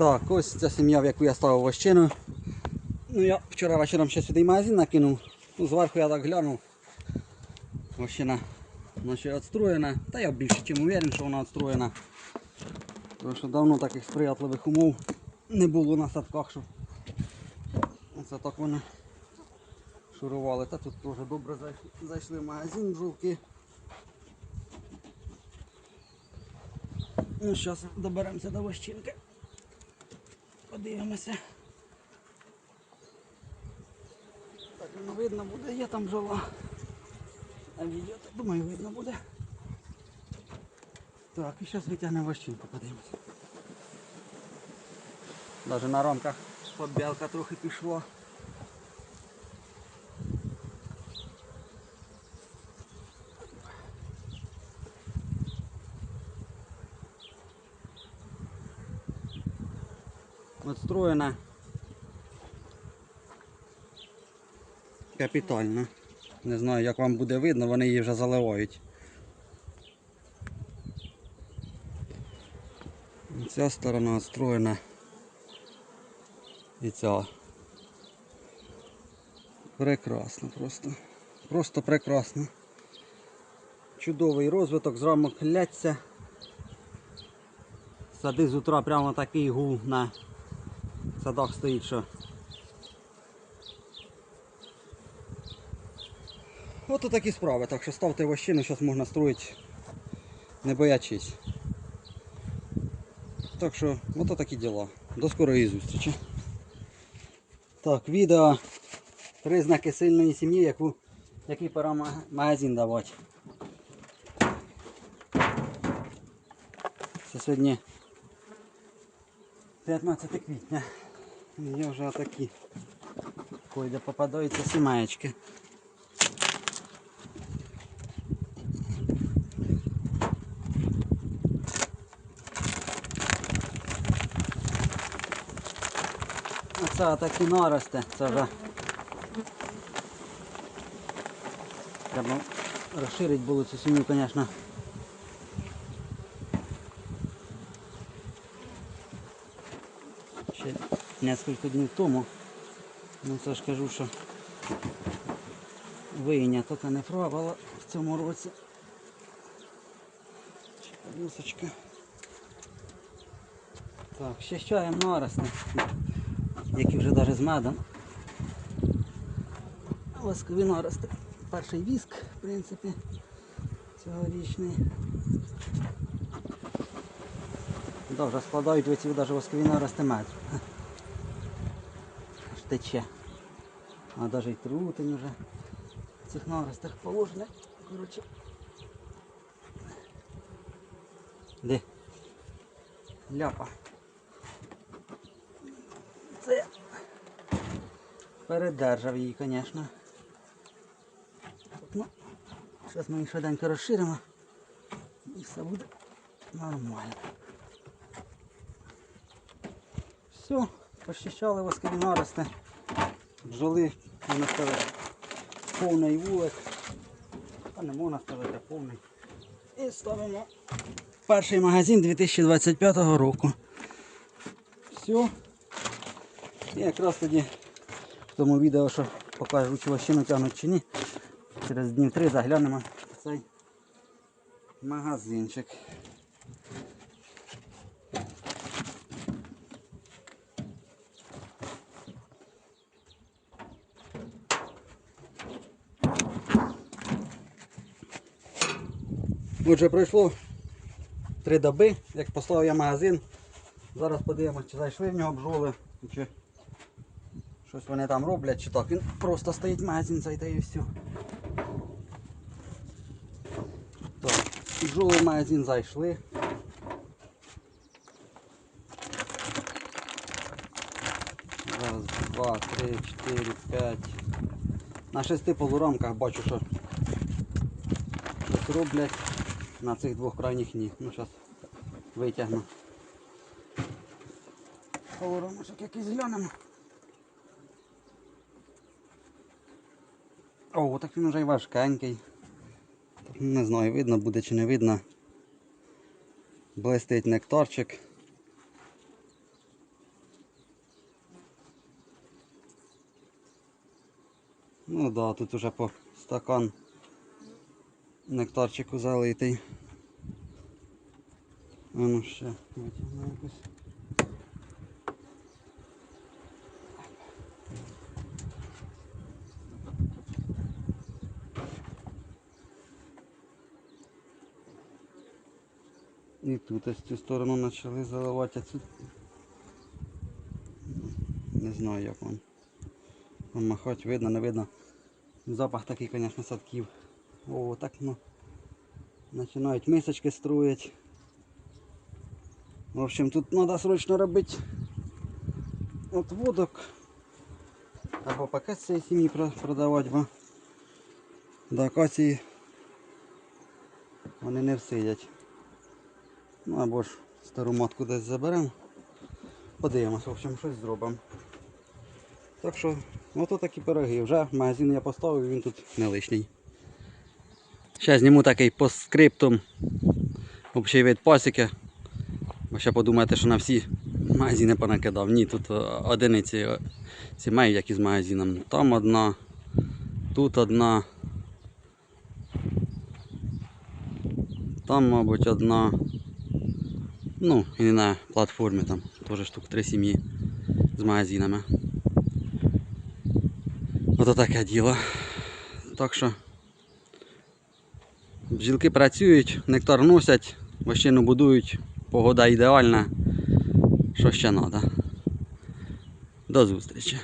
Так, ось ця сім'я, в яку я ставив вощину. Ну я вчора вечором ще сюди магазин накинув. Ну, зверху я так глянув. Вощина вона ще відстроєна. Та я більше чим уверен, що вона відстроєна. Тому що давно таких сприятливих умов не було на садках, що оце так вони шурували. Та тут теж добре зайшли в магазин жовки. Ну, зараз доберемося до вощинки. Подивимося. Так, ну видно буде, є там жола. А відео, так думаю, видно буде. Так, і зараз витягнемо ващинку, подивимося. Навіть на рамках подбілка трохи пішла. Отстроєна капітально. Не знаю, як вам буде видно, вони її вже заливають. Ця сторона отстроєна. І ця. Прекрасно просто. Просто прекрасно. Чудовий розвиток, з рамок ляться. Сади з утра прямо такий гул на садах стоїть, що. От такі справи, так що ставте вощину, зараз можна строїти, не боячись. Так що, от такі діла. До скорої зустрічі. Так, відео. Признаки сильної сім'ї, яку, який пора магазин давати. Це сьогодні 15 квітня. Є вже отакі. Ой, де попадаються сімаєчки. Оце такі нарости, це вже. Треба розширити було цю сім'ю, звісно. Ще несколько днів тому. Ну це ж кажу, що вийнято та не правило в цьому році. Ще. Так, ще з чаєм нарости, які вже навіть з медом. Воскові нарости. Перший віск, в принципі, цьогорічний. Вже складають оці навіть воскові нарости мед. Тече. А навіть і трутень вже в цих наростах положено. Коротше. Де? Ляпа. Це передержав її, звісно. Ну, зараз ми її швиденько розширимо і все буде нормально. Все, пощищали воскові нарости, бджоли можна ставити повний вулик, а не можна ставити повний. І ставимо перший магазин 2025 року. Все. І якраз тоді в тому відео, що покажу, чи вощину тягнуть чи ні, через днів три заглянемо в цей магазинчик. Отже, пройшло три доби, як поставив я магазин. Зараз подивимося, чи зайшли в нього бджоли, чи щось вони там роблять, чи так. Він просто стоїть магазин, зайде і все. Так, бджоли в магазин зайшли. Раз, два, три, чотири, п'ять. На шести полурамках бачу, що щось роблять на цих двох крайніх ні. Ну зараз витягну. Коромушок якийсь глянемо. О, так він вже й важкенький. Не знаю, видно буде чи не видно. Блистить нектарчик. Ну да, тут уже по стакан нектарчику залитий. А ну ще витягну якось. І тут ось цю сторону почали заливати, а цю не знаю як вам. Махать видно, не видно. Запах такий, звісно, садків. О, так ну. Починають мисочки строїть. В общем, тут треба срочно робити отводок. Або пакет цієї сім'ї продавати, бо до акації вони не всидять. Ну або ж стару матку десь заберемо. Подивимось, в общем, щось зробимо. Так що, ото такі пироги. Вже магазин я поставив, він тут не лишній. Ще зніму такий по скриптум. Общий вид пасіки. Бо ще подумаєте, що на всі магазини понакидав. Ні, тут е, одиниці е, сімей, як із магазином. Там одна, тут одна. Там, мабуть, одна. Ну, і на платформі там теж штук три сім'ї з магазинами. Ото таке діло. Так що бджілки працюють, нектар носять, вощину будують, погода ідеальна. Що ще треба? До зустрічі.